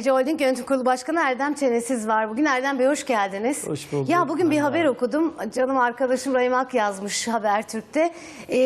Ece Holding Yönetim Kurulu Başkanı Erdem Çenesiz var. Bugün Erdem Bey hoş geldiniz. Hoş bulduk. Ya bugün bir haber okudum. Canım arkadaşım Rahim Ak yazmış Habertürk'te. Ee,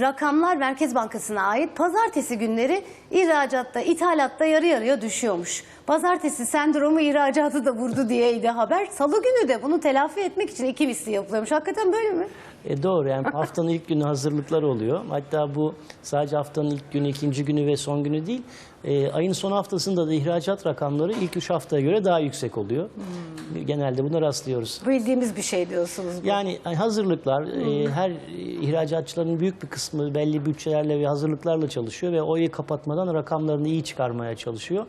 rakamlar Merkez Bankası'na ait. Pazartesi günleri ihracatta, ithalatta yarı yarıya düşüyormuş. Pazartesi sendromu ihracatı da vurdu diyeydi haber. Salı günü de bunu telafi etmek için iki misli yapılıyormuş. Hakikaten böyle mi? E doğru yani haftanın ilk günü hazırlıklar oluyor. Hatta bu sadece haftanın ilk günü, ikinci günü ve son günü değil. E, ayın son haftasında da ihracat rakamları ilk üç haftaya göre daha yüksek oluyor. Genelde buna rastlıyoruz. Bildiğimiz bir şey diyorsunuz. Bu. Yani hazırlıklar, e, her ihracatçıların büyük bir kısmı belli bütçelerle ve hazırlıklarla çalışıyor ve o ayı kapatmadan rakamlarını iyi çıkarmaya çalışıyor.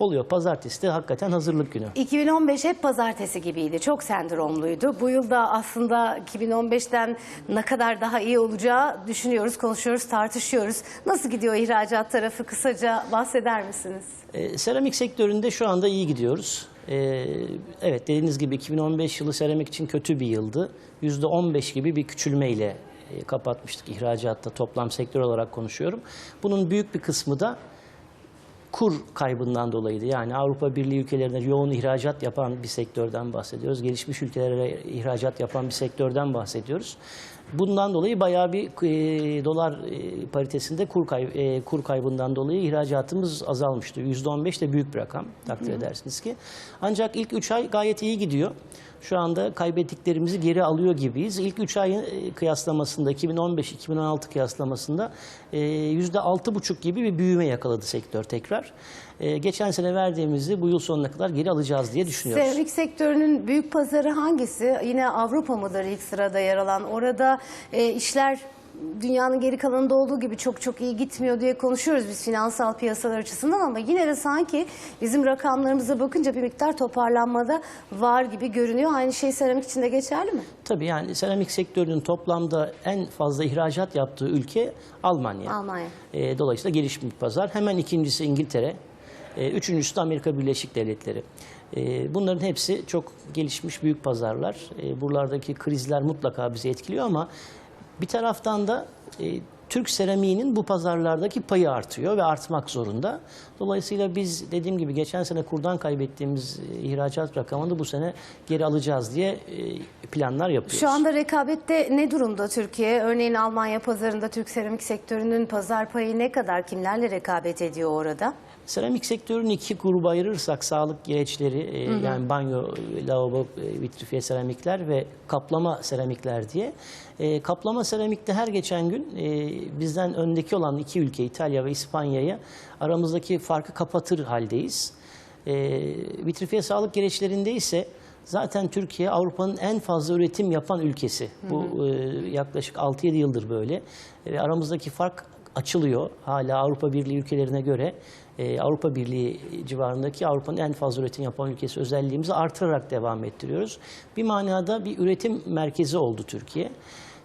Oluyor. Pazartesi de hakikaten hazırlık günü. 2015 hep pazartesi gibiydi. Çok sendromluydu. Bu yıl da aslında 2015'ten ne kadar daha iyi olacağı düşünüyoruz, konuşuyoruz, tartışıyoruz. Nasıl gidiyor ihracat tarafı? Kısaca bahseder misiniz? E, seramik sektöründe şu anda iyi gidiyoruz. E, evet dediğiniz gibi 2015 yılı seramik için kötü bir yıldı. %15 gibi bir küçülmeyle e, kapatmıştık ihracatta toplam sektör olarak konuşuyorum. Bunun büyük bir kısmı da kur kaybından dolayıydı. Yani Avrupa Birliği ülkelerine yoğun ihracat yapan bir sektörden bahsediyoruz. Gelişmiş ülkelere ihracat yapan bir sektörden bahsediyoruz. Bundan dolayı bayağı bir e, dolar e, paritesinde kur, kay, e, kur kaybından dolayı ihracatımız azalmıştı. %15 de büyük bir rakam takdir edersiniz ki. Ancak ilk 3 ay gayet iyi gidiyor. Şu anda kaybettiklerimizi geri alıyor gibiyiz. İlk 3 ayın e, kıyaslamasında 2015-2016 kıyaslamasında e, %6,5 gibi bir büyüme yakaladı sektör tekrar. E, Geçen sene verdiğimizi bu yıl sonuna kadar geri alacağız diye düşünüyoruz. Seramik sektörünün büyük pazarı hangisi? Yine Avrupa mıdır ilk sırada yer alan? Orada e, işler dünyanın geri kalanında olduğu gibi çok çok iyi gitmiyor diye konuşuyoruz biz finansal piyasalar açısından ama yine de sanki bizim rakamlarımıza bakınca bir miktar toparlanmada var gibi görünüyor. Aynı şey seramik için de geçerli mi? Tabii yani seramik sektörünün toplamda en fazla ihracat yaptığı ülke Almanya. Almanya. E, dolayısıyla gelişmiş pazar. Hemen ikincisi İngiltere. E, üçüncüsü de Amerika Birleşik Devletleri. E, bunların hepsi çok gelişmiş büyük pazarlar. E, buralardaki krizler mutlaka bizi etkiliyor ama bir taraftan da e, Türk seramiğinin bu pazarlardaki payı artıyor ve artmak zorunda. Dolayısıyla biz dediğim gibi geçen sene kurdan kaybettiğimiz e, ihracat rakamını bu sene geri alacağız diye e, planlar yapıyoruz. Şu anda rekabette ne durumda Türkiye? Örneğin Almanya pazarında Türk seramik sektörünün pazar payı ne kadar? Kimlerle rekabet ediyor orada? Seramik sektörünü iki gruba ayırırsak sağlık gereçleri e, yani banyo, lavabo, e, vitrifiye seramikler ve kaplama seramikler diye. E, kaplama seramikte her geçen gün e, bizden öndeki olan iki ülke İtalya ve İspanya'ya aramızdaki farkı kapatır haldeyiz. E, vitrifiye sağlık gereçlerinde ise zaten Türkiye Avrupa'nın en fazla üretim yapan ülkesi. Bu e, yaklaşık 6-7 yıldır böyle. Ve aramızdaki fark açılıyor. Hala Avrupa Birliği ülkelerine göre e, Avrupa Birliği civarındaki Avrupa'nın en fazla üretim yapan ülkesi özelliğimizi artırarak devam ettiriyoruz. Bir manada bir üretim merkezi oldu Türkiye.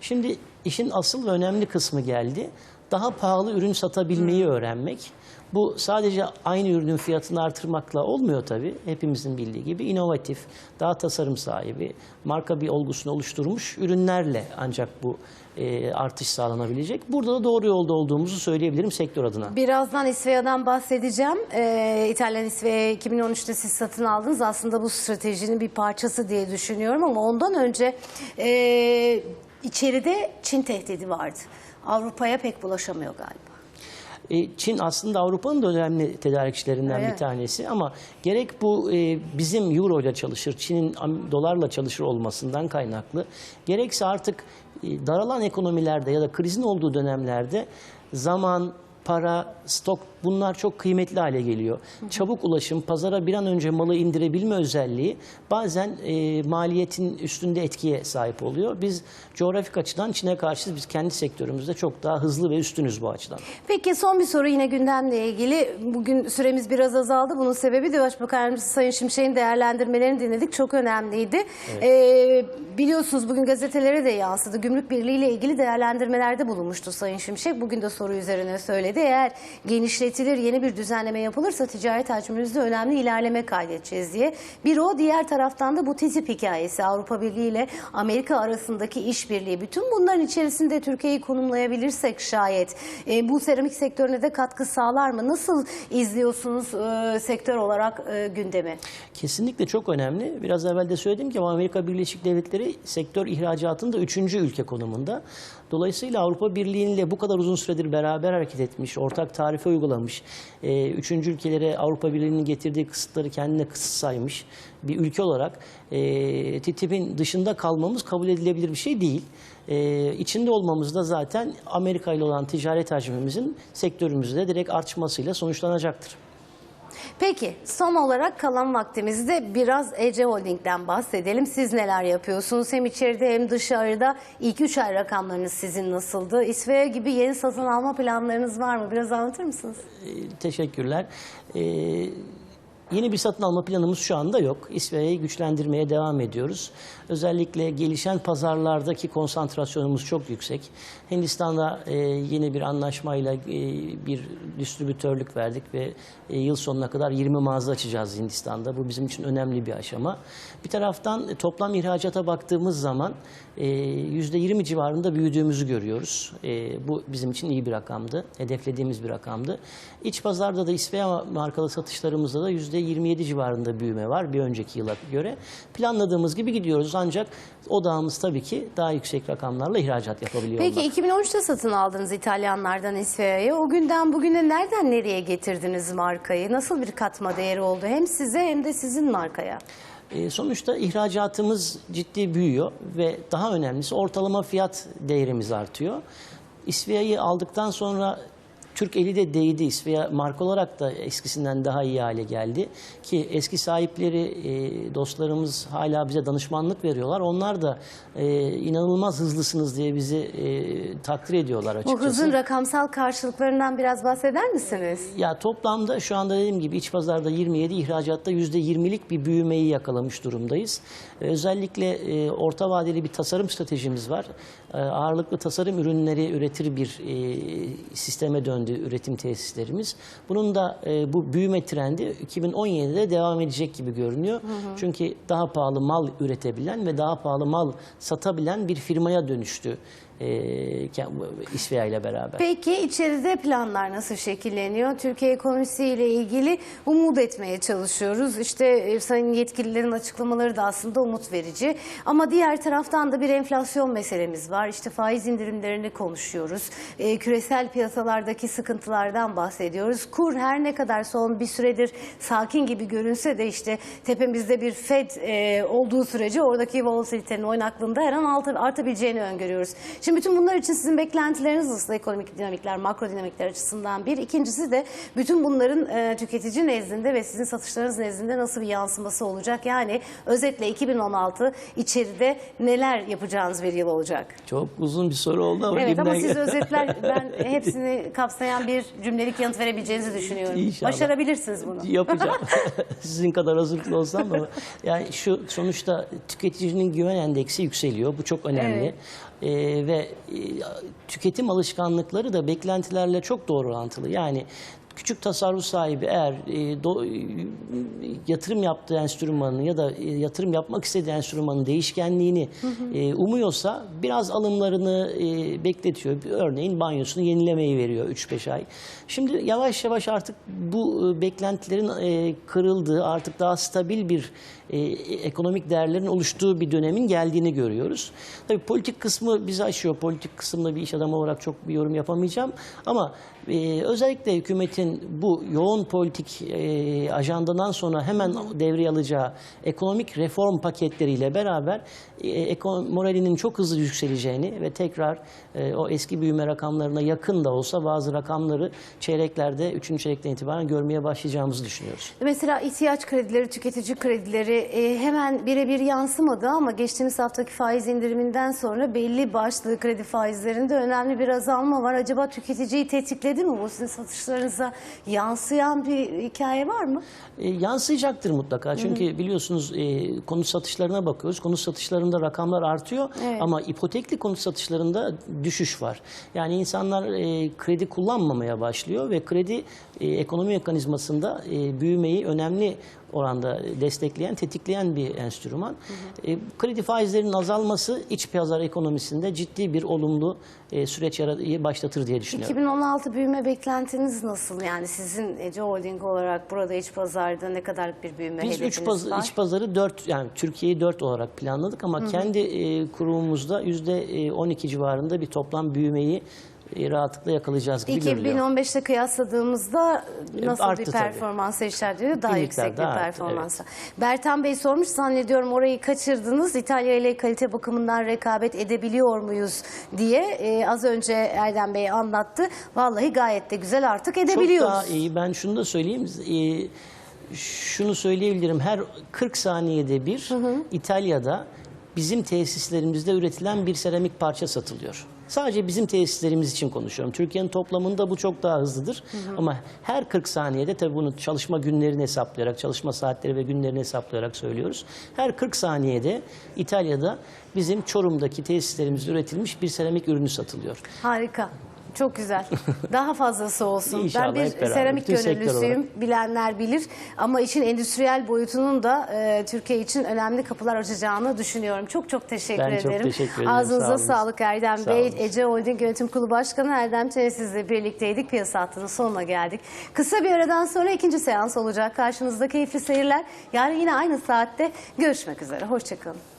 Şimdi işin asıl ve önemli kısmı geldi. Daha pahalı ürün satabilmeyi öğrenmek. Bu sadece aynı ürünün fiyatını artırmakla olmuyor tabii. Hepimizin bildiği gibi inovatif, daha tasarım sahibi, marka bir olgusunu oluşturmuş ürünlerle ancak bu e, artış sağlanabilecek. Burada da doğru yolda olduğumuzu söyleyebilirim sektör adına. Birazdan İsvea'dan bahsedeceğim. Ee, İtalyan İsvea'yı 2013'te siz satın aldınız. Aslında bu stratejinin bir parçası diye düşünüyorum ama ondan önce e, içeride Çin tehdidi vardı. Avrupa'ya pek bulaşamıyor galiba. E, Çin aslında Avrupa'nın da önemli tedarikçilerinden Evet. bir tanesi ama gerek bu e, bizim euro ile çalışır, Çin'in dolarla çalışır olmasından kaynaklı, gerekse artık e, daralan ekonomilerde ya da krizin olduğu dönemlerde zaman, para, stok bunlar çok kıymetli hale geliyor. Çabuk ulaşım, pazara bir an önce malı indirebilme özelliği bazen e, maliyetin üstünde etkiye sahip oluyor. Biz coğrafik açıdan Çin'e karşı biz kendi sektörümüzde çok daha hızlı ve üstünüz bu açıdan. Peki son bir soru yine gündemle ilgili. Bugün süremiz biraz azaldı. Bunun sebebi de Başbakan Yardımcısı Sayın Şimşek'in değerlendirmelerini dinledik. Çok önemliydi. Ee, biliyorsunuz bugün gazetelere de yansıdı. Gümrük Birliği ile ilgili değerlendirmelerde bulunmuştu Sayın Şimşek. Bugün de soru üzerine söyledi. Eğer genişletilirse genişletilir, yeni bir düzenleme yapılırsa ticaret hacmimizde önemli ilerleme kaydedeceğiz diye. Bir o diğer taraftan da bu TTIP hikayesi Avrupa Birliği ile Amerika arasındaki işbirliği. Bütün bunların içerisinde Türkiye'yi konumlayabilirsek şayet e, bu seramik sektörüne de katkı sağlar mı? Nasıl izliyorsunuz e, sektör olarak e, gündemi? Kesinlikle çok önemli. Biraz evvel de söyledim ki Amerika Birleşik Devletleri sektör ihracatında üçüncü ülke konumunda. Dolayısıyla Avrupa Birliği ile bu kadar uzun süredir beraber hareket etmiş, ortak tarife uygulamış, e, üçüncü ülkelere Avrupa Birliği'nin getirdiği kısıtları kendine kısıt saymış bir ülke olarak e, TTIP'in dışında kalmamız kabul edilebilir bir şey değil. E, içinde olmamız da zaten Amerika ile olan ticaret hacmimizin sektörümüzde direkt artmasıyla sonuçlanacaktır. Peki son olarak kalan vaktimizde biraz Ece Holding'den bahsedelim. Siz neler yapıyorsunuz? Hem içeride hem dışarıda. İlk üç ay rakamlarınız sizin nasıldı? İsveç gibi yeni satın alma planlarınız var mı? Biraz anlatır mısınız? E, Teşekkürler. E, yeni bir satın alma planımız şu anda yok. İsveç'i güçlendirmeye devam ediyoruz. Özellikle gelişen pazarlardaki konsantrasyonumuz çok yüksek. Hindistan'da e, yeni bir anlaşmayla e, bir distribütörlük verdik ve e, yıl sonuna kadar 20 mağaza açacağız Hindistan'da. Bu bizim için önemli bir aşama. Bir taraftan e, toplam ihracata baktığımız zaman e, %20 civarında büyüdüğümüzü görüyoruz. E, bu bizim için iyi bir rakamdı. Hedeflediğimiz bir rakamdı. İç pazarda da İsveya markalı satışlarımızda da %27 civarında büyüme var bir önceki yıla göre. Planladığımız gibi gidiyoruz ancak odağımız tabii ki daha yüksek rakamlarla ihracat yapabiliyor Peki olmak. 2013'te satın aldınız İtalyanlardan İsveç'e. O günden bugüne nereden nereye getirdiniz markayı? Nasıl bir katma değeri oldu? Hem size hem de sizin markaya. E, sonuçta ihracatımız ciddi büyüyor ve daha önemlisi ortalama fiyat değerimiz artıyor. İsvia'yı aldıktan sonra Türk eli de değdi. İsvia marka olarak da eskisinden daha iyi hale geldi. Ki eski sahipleri, e, dostlarımız hala bize danışmanlık veriyorlar. Onlar da e, inanılmaz hızlısınız diye bizi e, takdir ediyorlar Bu açıkçası. hızın rakamsal karşılıklarından biraz bahseder misiniz? Ya toplamda şu anda dediğim gibi iç pazarda 27, ihracatta %20'lik bir büyümeyi yakalamış durumdayız. Özellikle e, orta vadeli bir tasarım stratejimiz var. Ee, Ağırlıklı tasarım ürünleri üretir bir e, sisteme döndü üretim tesislerimiz. Bunun da e, bu büyüme trendi 2017'de devam edecek gibi görünüyor. Çünkü daha pahalı mal üretebilen ve daha pahalı mal satabilen bir firmaya dönüştü e, İsveya ile beraber. Peki içeride planlar nasıl şekilleniyor? Türkiye ekonomisiyle ilgili umut etmeye çalışıyoruz. İşte e, sayın yetkililerin açıklamaları da aslında umut verici. Ama diğer taraftan da bir enflasyon meselemiz var. İşte faiz indirimlerini konuşuyoruz. E, küresel piyasalardaki sıkıntılardan bahsediyoruz. Kur her ne kadar son bir süredir sakin gibi görünse de işte tepemizde bir Fed e, olduğu sürece oradaki volatilitenin oynaklığında her an artabileceğini öngörüyoruz. Şimdi bütün bunlar için sizin beklentileriniz nasıl ekonomik dinamikler, makro dinamikler açısından bir. İkincisi de bütün bunların e, tüketici nezdinde ve sizin satışlarınız nezdinde nasıl bir yansıması olacak? Yani özetle 2016 içeride neler yapacağınız bir yıl olacak? Çok uzun bir soru oldu ama Evet ama siz özetler ben hepsini kapsayan bir cümlelik yanıt verebileceğinizi düşünüyorum. İnşallah. Başarabilirsiniz bunu. yapacağım. Sizin kadar hazırlıklı olsam da yani şu sonuçta tüketicinin güven endeksi yükseliyor. Bu çok önemli. Evet. Ee, ve e, tüketim alışkanlıkları da beklentilerle çok doğru orantılı. Yani küçük tasarruf sahibi eğer e, do- e, yatırım yaptığı enstrümanın ya da e, yatırım yapmak istediği enstrümanın değişkenliğini e, umuyorsa biraz alımlarını e, bekletiyor. Örneğin banyosunu yenilemeyi veriyor 3-5 ay. Şimdi yavaş yavaş artık bu e, beklentilerin e, kırıldığı, artık daha stabil bir e, ekonomik değerlerin oluştuğu bir dönemin geldiğini görüyoruz. Tabii politik kısmı bizi aşıyor. Politik kısımda bir iş adamı olarak çok bir yorum yapamayacağım. Ama e, özellikle hükümetin bu yoğun politik e, sonra hemen devreye alacağı ekonomik reform paketleriyle beraber e, moralinin çok hızlı yükseleceğini ve tekrar e, o eski büyüme rakamlarına yakın da olsa bazı rakamları çeyreklerde, 3. çeyrekten itibaren görmeye başlayacağımızı düşünüyoruz. Mesela ihtiyaç kredileri, tüketici kredileri e, hemen birebir yansımadı ama geçtiğimiz haftaki faiz indiriminden sonra belli başlı kredi faizlerinde önemli bir azalma var. Acaba tüketiciyi tetikledi mi bu? Sizin satışlarınıza yansıyan bir hikaye var mı? E, yansıyacaktır mutlaka. Çünkü biliyorsunuz e, konut satışlarına bakıyoruz. Konut satışlarında rakamlar artıyor Evet. ama ipotekli konut satışlarında düşüş var. Yani insanlar e, kredi kullanmamaya başlıyor ve kredi e, ekonomi mekanizmasında e, büyümeyi önemli oranda destekleyen, tetikleyen bir enstrüman. E, kredi faizlerinin azalması iç pazar ekonomisinde ciddi bir olumlu e, süreç başlatır diye düşünüyorum. 2016 büyüme beklentiniz nasıl? Yani sizin Ece Holding olarak burada iç pazarda ne kadarlık bir büyüme Biz hedefiniz üç paz- var? iç pazarı 4 yani Türkiye'yi 4 olarak planladık ama kendi e, kurumumuzda yüzde 12 civarında bir toplam büyümeyi e, rahatlıkla yakalayacağız gibi görünüyor. 2015'te kıyasladığımızda nasıl arttı bir tabii. performansa işaret ediyor? Daha Bir miktar yüksek bir daha arttı, performansa. Bertan Bey sormuş zannediyorum orayı kaçırdınız. İtalya ile kalite bakımından rekabet edebiliyor muyuz diye Ee, az önce Erdem Bey anlattı. Vallahi gayet de güzel artık edebiliyoruz. Çok daha iyi. Ben şunu da söyleyeyim. E, şunu söyleyebilirim. Her 40 saniyede bir İtalya'da bizim tesislerimizde üretilen bir seramik parça satılıyor. Sadece bizim tesislerimiz için konuşuyorum. Türkiye'nin toplamında bu çok daha hızlıdır. Ama her 40 saniyede tabii bunu çalışma günlerini hesaplayarak, çalışma saatleri ve günlerini hesaplayarak söylüyoruz. Her 40 saniyede İtalya'da bizim Çorum'daki tesislerimizde üretilmiş bir seramik ürünü satılıyor. Harika. Çok güzel. Daha fazlası olsun. İnşallah ben bir hep beraber, seramik bütün sektör gönüllüsüyüm. Bilenler bilir. Ama işin endüstriyel boyutunun da e, Türkiye için önemli kapılar açacağını düşünüyorum. Çok çok teşekkür Ben çok ederim. teşekkür ederim. Ağzınıza Sağ sağlık Erdem Sağ Bey. olun. Ece Holding Yönetim Kurulu Başkanı Erdem Çenesiz'le birlikteydik. Piyasa hattının sonuna geldik. Kısa bir aradan sonra ikinci seans olacak. Karşınızda keyifli seyirler. Yarın yine aynı saatte görüşmek üzere. Hoşçakalın.